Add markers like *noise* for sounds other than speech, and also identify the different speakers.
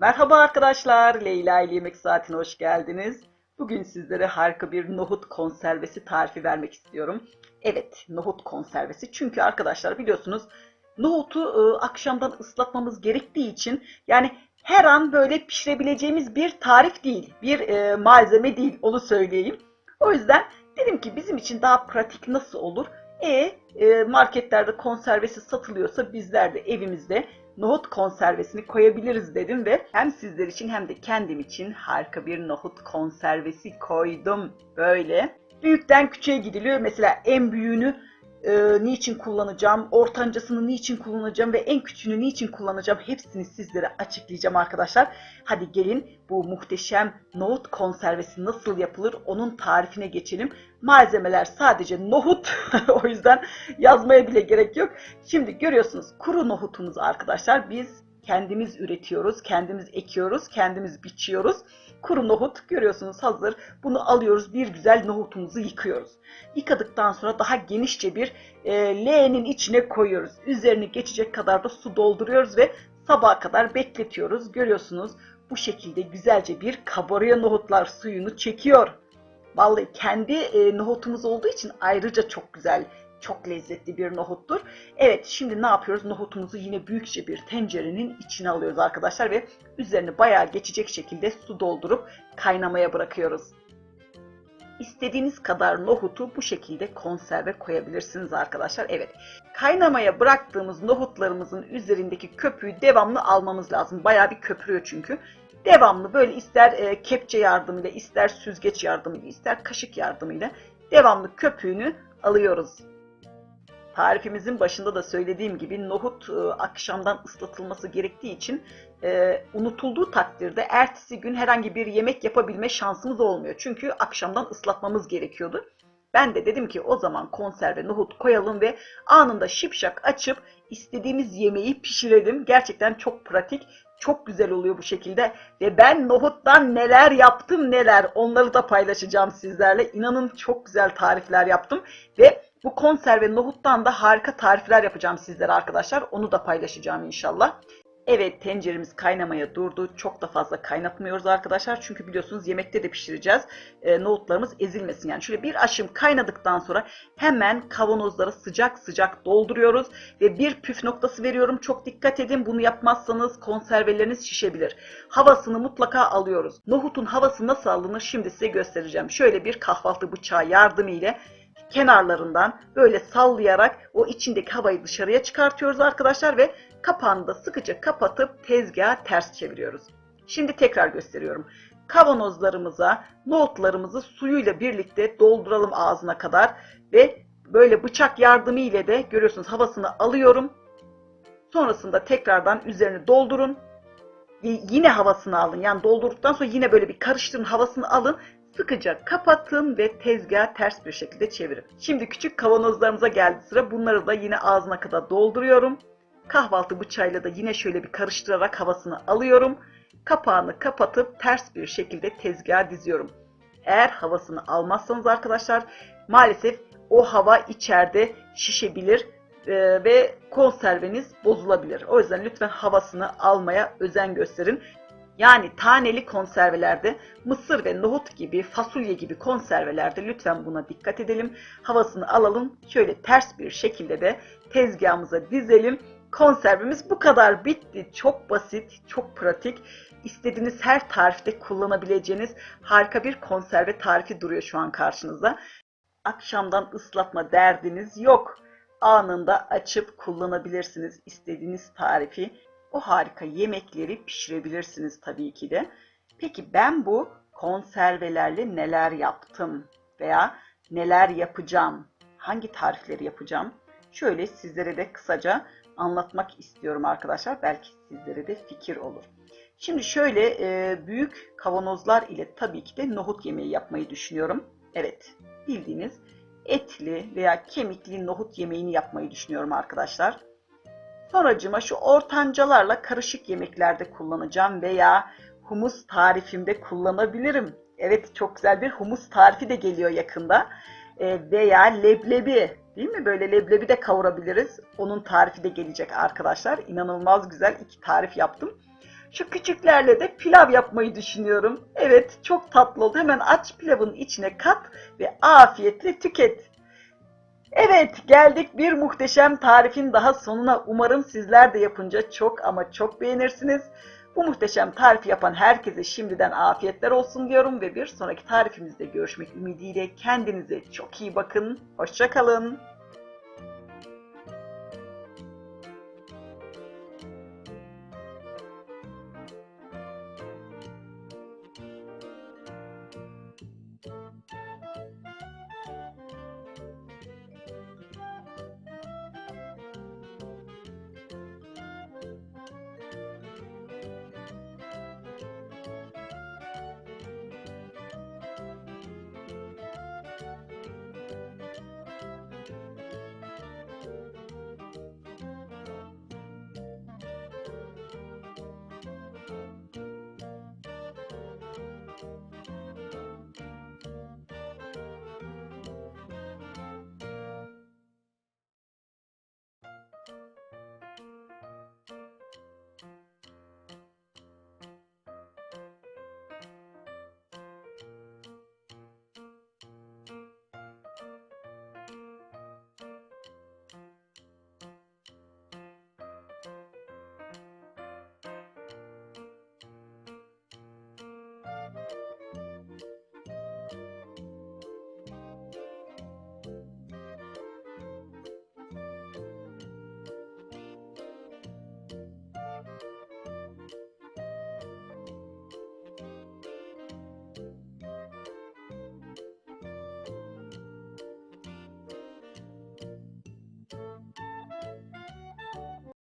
Speaker 1: Merhaba arkadaşlar, Leyla ile Yemek Saati'ne hoş geldiniz. Bugün sizlere harika bir nohut konservesi tarifi vermek istiyorum. Evet, nohut konservesi. Çünkü arkadaşlar biliyorsunuz nohutu e, akşamdan ıslatmamız gerektiği için yani her an böyle pişirebileceğimiz bir tarif değil, bir e, malzeme değil onu söyleyeyim. O yüzden dedim ki bizim için daha pratik nasıl olur? E, e marketlerde konservesi satılıyorsa bizler de evimizde nohut konservesini koyabiliriz dedim ve hem sizler için hem de kendim için harika bir nohut konservesi koydum. Böyle. Büyükten küçüğe gidiliyor. Mesela en büyüğünü e, niçin kullanacağım, ortancasını niçin kullanacağım ve en küçüğünü niçin kullanacağım hepsini sizlere açıklayacağım arkadaşlar. Hadi gelin bu muhteşem nohut konservesi nasıl yapılır onun tarifine geçelim. Malzemeler sadece nohut *laughs* o yüzden yazmaya bile gerek yok. Şimdi görüyorsunuz kuru nohutumuzu arkadaşlar biz kendimiz üretiyoruz, kendimiz ekiyoruz, kendimiz biçiyoruz. Kuru nohut görüyorsunuz hazır. Bunu alıyoruz bir güzel nohutumuzu yıkıyoruz. Yıkadıktan sonra daha genişçe bir e, leğenin içine koyuyoruz. Üzerini geçecek kadar da su dolduruyoruz ve sabaha kadar bekletiyoruz. Görüyorsunuz bu şekilde güzelce bir kabarıyor nohutlar suyunu çekiyor. Vallahi kendi e, nohutumuz olduğu için ayrıca çok güzel çok lezzetli bir nohuttur. Evet şimdi ne yapıyoruz? Nohutumuzu yine büyükçe bir tencerenin içine alıyoruz arkadaşlar ve üzerine bayağı geçecek şekilde su doldurup kaynamaya bırakıyoruz. İstediğiniz kadar nohutu bu şekilde konserve koyabilirsiniz arkadaşlar. Evet kaynamaya bıraktığımız nohutlarımızın üzerindeki köpüğü devamlı almamız lazım. Bayağı bir köpürüyor çünkü. Devamlı böyle ister e, kepçe yardımıyla, ister süzgeç yardımıyla, ister kaşık yardımıyla devamlı köpüğünü alıyoruz. Tarifimizin başında da söylediğim gibi nohut e, akşamdan ıslatılması gerektiği için e, unutulduğu takdirde ertesi gün herhangi bir yemek yapabilme şansımız olmuyor. Çünkü akşamdan ıslatmamız gerekiyordu. Ben de dedim ki o zaman konserve nohut koyalım ve anında şipşak açıp istediğimiz yemeği pişirelim. Gerçekten çok pratik, çok güzel oluyor bu şekilde. Ve ben nohuttan neler yaptım neler onları da paylaşacağım sizlerle. İnanın çok güzel tarifler yaptım ve bu konserve nohuttan da harika tarifler yapacağım sizlere arkadaşlar. Onu da paylaşacağım inşallah. Evet tenceremiz kaynamaya durdu. Çok da fazla kaynatmıyoruz arkadaşlar. Çünkü biliyorsunuz yemekte de pişireceğiz. E, nohutlarımız ezilmesin. Yani şöyle bir aşım kaynadıktan sonra hemen kavanozlara sıcak sıcak dolduruyoruz. Ve bir püf noktası veriyorum. Çok dikkat edin. Bunu yapmazsanız konserveleriniz şişebilir. Havasını mutlaka alıyoruz. Nohutun havası nasıl alınır şimdi size göstereceğim. Şöyle bir kahvaltı bıçağı yardımıyla kenarlarından böyle sallayarak o içindeki havayı dışarıya çıkartıyoruz arkadaşlar ve kapağını da sıkıca kapatıp tezgaha ters çeviriyoruz. Şimdi tekrar gösteriyorum. Kavanozlarımıza nohutlarımızı suyuyla birlikte dolduralım ağzına kadar ve böyle bıçak yardımı ile de görüyorsunuz havasını alıyorum. Sonrasında tekrardan üzerini doldurun. Yine havasını alın. Yani doldurduktan sonra yine böyle bir karıştırın havasını alın sıkıca kapatın ve tezgahı ters bir şekilde çevirin. Şimdi küçük kavanozlarımıza geldi sıra. Bunları da yine ağzına kadar dolduruyorum. Kahvaltı bıçağıyla da yine şöyle bir karıştırarak havasını alıyorum. Kapağını kapatıp ters bir şekilde tezgaha diziyorum. Eğer havasını almazsanız arkadaşlar maalesef o hava içeride şişebilir e, ve konserveniz bozulabilir. O yüzden lütfen havasını almaya özen gösterin. Yani taneli konservelerde mısır ve nohut gibi fasulye gibi konservelerde lütfen buna dikkat edelim. Havasını alalım. Şöyle ters bir şekilde de tezgahımıza dizelim. Konservemiz bu kadar bitti. Çok basit, çok pratik. İstediğiniz her tarifte kullanabileceğiniz harika bir konserve tarifi duruyor şu an karşınızda. Akşamdan ıslatma derdiniz yok. Anında açıp kullanabilirsiniz istediğiniz tarifi o harika yemekleri pişirebilirsiniz tabii ki de. Peki ben bu konservelerle neler yaptım veya neler yapacağım? Hangi tarifleri yapacağım? Şöyle sizlere de kısaca anlatmak istiyorum arkadaşlar. Belki sizlere de fikir olur. Şimdi şöyle e, büyük kavanozlar ile tabii ki de nohut yemeği yapmayı düşünüyorum. Evet bildiğiniz etli veya kemikli nohut yemeğini yapmayı düşünüyorum arkadaşlar. Sonracıma şu ortancalarla karışık yemeklerde kullanacağım veya humus tarifimde kullanabilirim. Evet çok güzel bir humus tarifi de geliyor yakında. E, veya leblebi değil mi? Böyle leblebi de kavurabiliriz. Onun tarifi de gelecek arkadaşlar. İnanılmaz güzel iki tarif yaptım. Şu küçüklerle de pilav yapmayı düşünüyorum. Evet çok tatlı oldu. Hemen aç pilavın içine kat ve afiyetle tüket. Evet geldik bir muhteşem tarifin daha sonuna. Umarım sizler de yapınca çok ama çok beğenirsiniz. Bu muhteşem tarifi yapan herkese şimdiden afiyetler olsun diyorum ve bir sonraki tarifimizde görüşmek ümidiyle kendinize çok iyi bakın. Hoşçakalın.